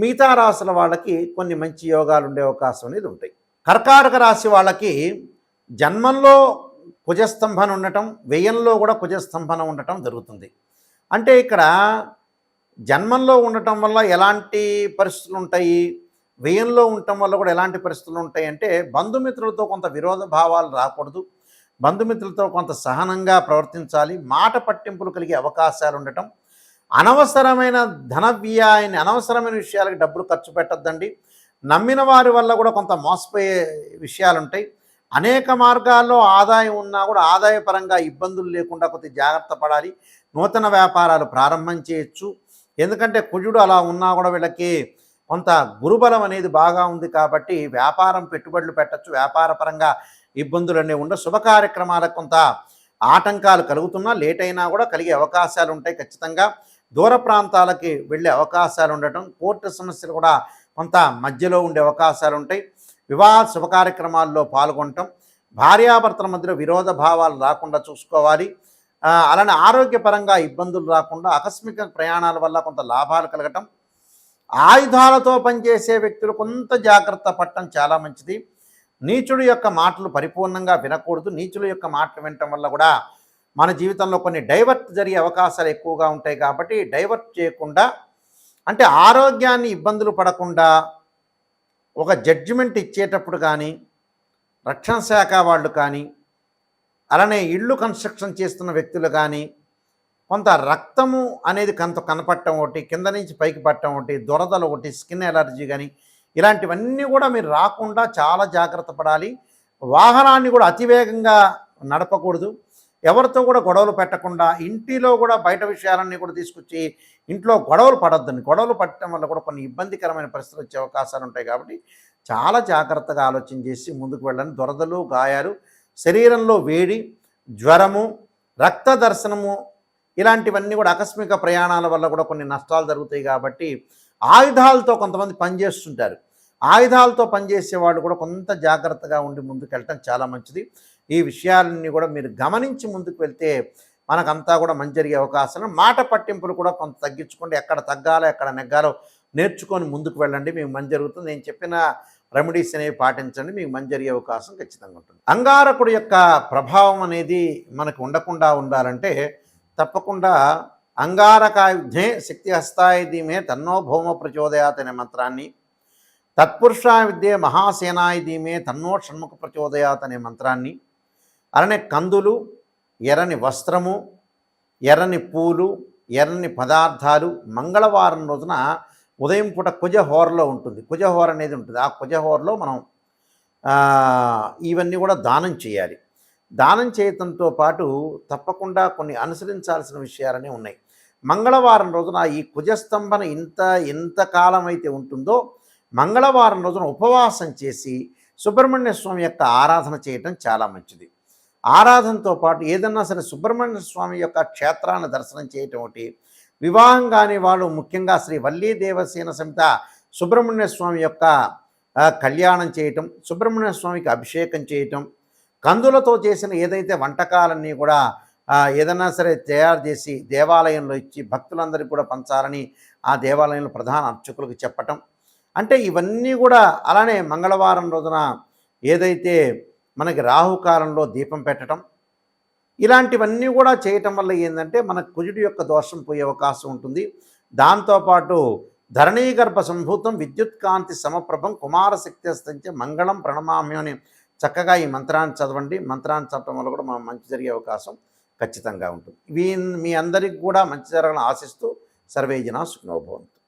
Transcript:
మిగతా రాశుల వాళ్ళకి కొన్ని మంచి యోగాలు ఉండే అవకాశం అనేది ఉంటాయి. కర్కాటక రాశి వాళ్ళకి జన్మంలో కుజస్తంభన ఉండటం వ్యయంలో కూడా కుజస్తంభన ఉండటం జరుగుతుంది. అంటే ఇక్కడ జన్మంలో ఉండటం వల్ల ఎలాంటి పరిస్థితులు ఉంటాయి? వ్యయంలో ఉండటం వల్ల కూడా ఎలాంటి పరిస్థితులు ఉంటాయి అంటే బంధుమిత్రులతో కొంత విరోధ భావాలు రాకూడదు. బంధుమిత్రులతో కొంత సహనంగా ప్రవర్తించాలి. మాట పట్టింపులు కలిగే అవకాశాలు ఉండటం అనవసరమైన ధన వ్యయాన్ని అనవసరమైన విషయాలకు డబ్బులు ఖర్చు పెట్టద్దండి. నమ్మిన వారి వల్ల కూడా కొంత మోసపోయే విషయాలు ఉంటాయి అనేక మార్గాల్లో ఆదాయం ఉన్నా కూడా ఆదాయపరంగా ఇబ్బందులు లేకుండా కొద్ది జాగ్రత్త పడాలి. నూతన వ్యాపారాలు ప్రారంభం చేయొచ్చు. ఎందుకంటే కుజుడు అలా ఉన్నా కూడా వీళ్ళకి కొంత గురుబలం అనేది బాగా ఉంది కాబట్టి వ్యాపారం పెట్టుబడులు పెట్టచ్చు. వ్యాపారపరంగా ఇబ్బందులు అనేవి ఉండవు. శుభ కార్యక్రమాలకు కొంత ఆటంకాలు కలుగుతున్నా లేట్ అయినా కూడా కలిగే అవకాశాలు ఉంటాయి ఖచ్చితంగా. దూర ప్రాంతాలకి వెళ్ళే అవకాశాలు ఉండటం కోర్టు సమస్యలు కూడా కొంత మధ్యలో ఉండే అవకాశాలు ఉంటాయి. వివాహ శుభ కార్యక్రమాల్లో పాల్గొనటం భార్యాభర్తల మధ్యలో విరోధ భావాలు రాకుండా చూసుకోవాలి. అలానే ఆరోగ్యపరంగా ఇబ్బందులు రాకుండా ఆకస్మిక ప్రయాణాల వల్ల కొంత లాభాలు కలగటం ఆయుధాలతో పనిచేసే వ్యక్తులు కొంత జాగ్రత్త పడటం చాలా మంచిది. నీచుడు యొక్క మాటలు పరిపూర్ణంగా వినకూడదు. నీచుల యొక్క మాటలు వినటం వల్ల కూడా మన జీవితంలో కొన్ని డైవర్ట్ జరిగే అవకాశాలు ఎక్కువగా ఉంటాయి కాబట్టి డైవర్ట్ చేయకుండా అంటే ఆరోగ్యాన్ని ఇబ్బందులు పడకుండా ఒక జడ్జిమెంట్ ఇచ్చేటప్పుడు కానీ రక్షణ శాఖ వాళ్ళు కానీ అలానే ఇళ్ళు కన్స్ట్రక్షన్ చేస్తున్న వ్యక్తులు కానీ కొంత రక్తము అనేది కొంత కనపడటం ఒకటి కింద నుంచి పైకి పట్టడం ఒకటి దురదలు ఒకటి స్కిన్ ఎలర్జీ కానీ ఇలాంటివన్నీ కూడా మీరు రాకుండా చాలా జాగ్రత్త పడాలి. వాహనాన్ని కూడా అతివేగంగా నడపకూడదు. ఎవరితో కూడా గొడవలు పెట్టకుండా ఇంటిలో కూడా బయట విషయాలన్నీ కూడా తీసుకొచ్చి ఇంట్లో గొడవలు పడొద్దని గొడవలు పట్టడం వల్ల కూడా కొన్ని ఇబ్బందికరమైన పరిస్థితులు వచ్చే అవకాశాలు ఉంటాయి కాబట్టి చాలా జాగ్రత్తగా ఆలోచన చేసి ముందుకు వెళ్ళని దొరదలు గాయాలు శరీరంలో వేడి జ్వరము రక్త దర్శనము ఇలాంటివన్నీ కూడా ఆకస్మిక ప్రయాణాల వల్ల కూడా కొన్ని నష్టాలు జరుగుతాయి కాబట్టి ఆయుధాలతో కొంతమంది పనిచేస్తుంటారు ఆయుధాలతో పనిచేసే వాళ్ళు కూడా కొంత జాగ్రత్తగా ఉండి ముందుకు వెళ్ళటం చాలా మంచిది. ఈ విషయాలన్నీ కూడా మీరు గమనించి ముందుకు వెళ్తే మనకంతా కూడా మంచి జరిగే అవకాశం మాట పట్టింపులు కూడా కొంత తగ్గించుకోండి. ఎక్కడ తగ్గాలో ఎక్కడ నెగ్గాలో నేర్చుకొని ముందుకు వెళ్ళండి. మీకు మంచి జరుగుతుంది. నేను చెప్పిన రెమెడీస్ అనేవి పాటించండి. మీకు మంచి జరిగే అవకాశం ఖచ్చితంగా ఉంటుంది. అంగారకుడు యొక్క ప్రభావం అనేది మనకు ఉండకుండా ఉండాలంటే తప్పకుండా అంగారకాయుధే శక్తి హస్తాయ ధీమే తన్నో భౌమ ప్రచోదయాత్ అనే మంత్రాన్ని తత్పురుషాయ విద్యే మహాసేనాయ ధీమే తన్నో షణ్ముఖ ప్రచోదయాత్ అనే మంత్రాన్ని అలానే కందులు ఎర్రని వస్త్రము ఎర్రని పూలు ఎర్రని పదార్థాలు మంగళవారం రోజున ఉదయం పూట కుజహోరలో ఉంటుంది. కుజహోర అనేది ఉంటుంది. ఆ కుజహోరలో మనం ఇవన్నీ కూడా దానం చేయాలి. దానం చేయటంతో పాటు తప్పకుండా కొన్ని అనుసరించాల్సిన విషయాలనే ఉన్నాయి. మంగళవారం రోజున ఈ కుజస్తంభన ఇంత ఎంత కాలం అయితే ఉంటుందో మంగళవారం రోజున ఉపవాసం చేసి సుబ్రహ్మణ్య స్వామి యొక్క ఆరాధన చేయటం చాలా మంచిది. ఆరాధనతో పాటు ఏదన్నా సరే సుబ్రహ్మణ్య స్వామి యొక్క క్షేత్రాన్ని దర్శనం చేయటం ఒకటి. వివాహం కాని వాళ్ళు ముఖ్యంగా శ్రీ వల్లీ దేవసేన సమిత సుబ్రహ్మణ్య స్వామి యొక్క కళ్యాణం చేయటం సుబ్రహ్మణ్య స్వామికి అభిషేకం చేయటం కందులతో చేసిన ఏదైతే వంటకాలన్నీ కూడా ఏదైనా సరే తయారు చేసి దేవాలయంలో ఇచ్చి భక్తులందరికీ కూడా పంచాలని ఆ దేవాలయంలో ప్రధాన అర్చకులకు చెప్పటం. అంటే ఇవన్నీ కూడా అలానే మంగళవారం రోజున ఏదైతే మనకి రాహుకాలంలో దీపం పెట్టడం ఇలాంటివన్నీ కూడా చేయటం వల్ల ఏంటంటే మన కుజుడి యొక్క దోషం పోయే అవకాశం ఉంటుంది. దాంతోపాటు ధరణీగర్భ సంభూతం విద్యుత్ కాంతి సమప్రభం కుమారశక్తి అస్తంచే మంగళం ప్రణమామ్యం అని చక్కగా ఈ మంత్రాన్ని చదవండి. మంత్రాన్ని చదవడం వల్ల కూడా మనం మంచి జరిగే అవకాశం ఖచ్చితంగా ఉంటుంది. ఇవి మీ అందరికి కూడా మంచి జరగాలని ఆశిస్తూ సర్వేజన సుఖనోభవంతు